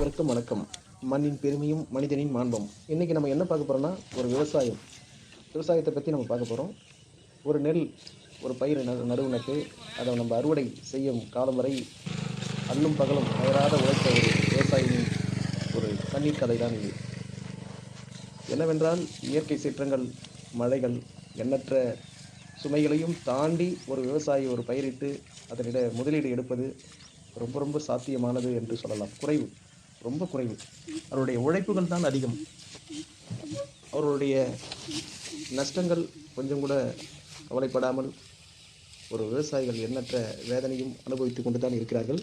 அனைவருக்கும் வணக்கம். மண்ணின் பெருமையும் மனிதனின் மாண்பும். இன்றைக்கி நம்ம என்ன பார்க்க போகிறோம்னா ஒரு விவசாயம். விவசாயத்தை பற்றி நம்ம பார்க்க போகிறோம் ஒரு நெல் ஒரு பயிர் நடு நடுவு நட்டு அதை நம்ம அறுவடை செய்யும் காலம் வரை அல்லும் பகலும் அயராத உழைத்த ஒரு விவசாயியின் ஒரு கண்ணீர் கதை தான் இது. என்னவென்றால் இயற்கை சீற்றங்கள் மழைகள் எண்ணற்ற சுமைகளையும் தாண்டி ஒரு விவசாயி ஒரு பயிரிட்டு அதனிட முதலீடு எடுப்பது ரொம்ப ரொம்ப சாத்தியமானது என்று சொல்லலாம். குறைவு. ரொம்ப குறைவு. அவருடைய உழைப்புகள் தான் அதிகம். அவர்களுடைய நஷ்டங்கள் கொஞ்சம் கூட கவலைப்படாமல் ஒரு விவசாயிகள் எண்ணற்ற வேதனையும் அனுபவித்து கொண்டு தான் இருக்கிறார்கள்.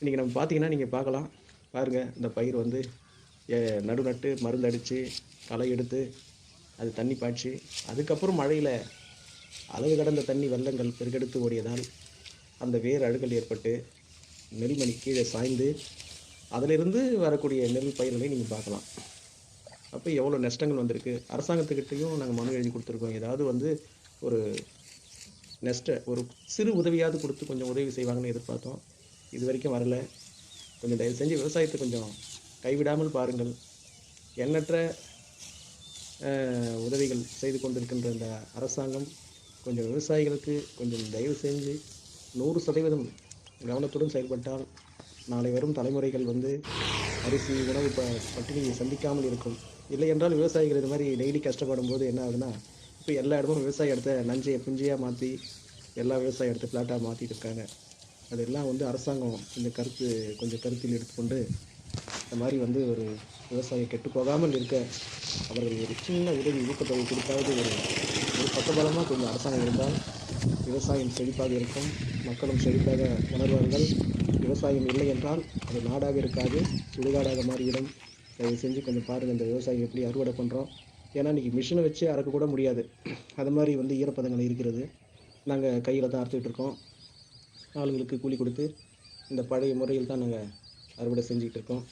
இன்றைக்கி நம்ம பார்த்தீங்கன்னா நீங்கள் பார்க்கலாம். பாருங்கள் இந்த பயிர் வந்து நடுநட்டு நடு நட்டு மருந்து அடித்து களை எடுத்து அது தண்ணி பாய்ச்சி அதுக்கப்புறம் மழையில் அளவு கடந்த தண்ணி வெள்ளங்கள் பெருக்கெடுத்து ஓடியதால் அந்த வேர் அழுகல் ஏற்பட்டு நெல்மணி கீழே சாய்ந்து அதிலிருந்து வரக்கூடிய நெல் பயிர்களை நீங்கள் பார்க்கலாம். அப்போ எவ்வளோ நஷ்டங்கள் வந்திருக்கு? அரசாங்கத்துக்கிட்டையும் நாங்கள் மனு எழுதி கொடுத்துருக்கோம். ஏதாவது வந்து ஒரு நெஸ்ட்டை ஒரு சிறு உதவியாவது கொடுத்து கொஞ்சம் உதவி செய்வாங்கன்னு எதிர்பார்த்தோம். இது வரைக்கும் வரல. கொஞ்சம் தயவு செஞ்சு விவசாயத்தை கொஞ்சம் கைவிடாமல் பாருங்கள். எண்ணற்ற உதவிகள் செய்து கொண்டிருக்கின்ற இந்த அரசாங்கம் கொஞ்சம் விவசாயிகளுக்கு கொஞ்சம் தயவு செஞ்சு நூறு சதவீதம் கவனத்துடன் செயல்பட்டால் நாளை வரும் தலைமுறைகள் வந்து அரிசி உணவு ப பட்டினியை சந்திக்காமல் இருக்கும். இல்லை என்றால் விவசாயிகள் இது மாதிரி டெய்லி கஷ்டப்படும் போது என்ன ஆகுதுன்னா இப்போ எல்லா இடமும் விவசாய இடத்த நஞ்சையை புஞ்சியாக மாற்றி எல்லா விவசாய இடத்த ஃப்ளாட்டாக மாற்றிட்டு இருக்காங்க. அதெல்லாம் வந்து அரசாங்கம் இந்த கருத்து கொஞ்சம் கருத்தில் எடுத்துக்கொண்டு இந்த மாதிரி வந்து ஒரு விவசாயம் கெட்டு போகாமல் இருக்க அவர்கள் ஒரு சின்ன உதவி ஊக்கத்தொகை கொடுத்தாவது ஒரு ஒரு பக்கபலமாக கொஞ்சம் அரசாங்கம் இருந்தால் விவசாயம் செழிப்பாக இருக்கும். மக்களும் செழிப்பாக உணர்வார்கள் விவசாயம் இல்லை என்றால் அது நாடாக இருக்காது சுடுகாடாக மாறிவிடும். தயவு செஞ்சு கொஞ்சம் பாருங்கள் இந்த விவசாயம் எப்படி அறுவடை பண்ணுறோம் ஏன்னா இன்றைக்கி மிஷினை வச்சு அறுக்க கூட முடியாது. அது மாதிரி வந்து ஈரப்பதங்கள் இருக்கிறது. நாங்கள் கையில் தான் அறுத்துக்கிட்டு இருக்கோம். ஆளுங்களுக்கு கூலி கொடுத்து இந்த பழைய முறையில் தான் நாங்கள் அறுவடை செஞ்சுக்கிட்டு இருக்கோம்.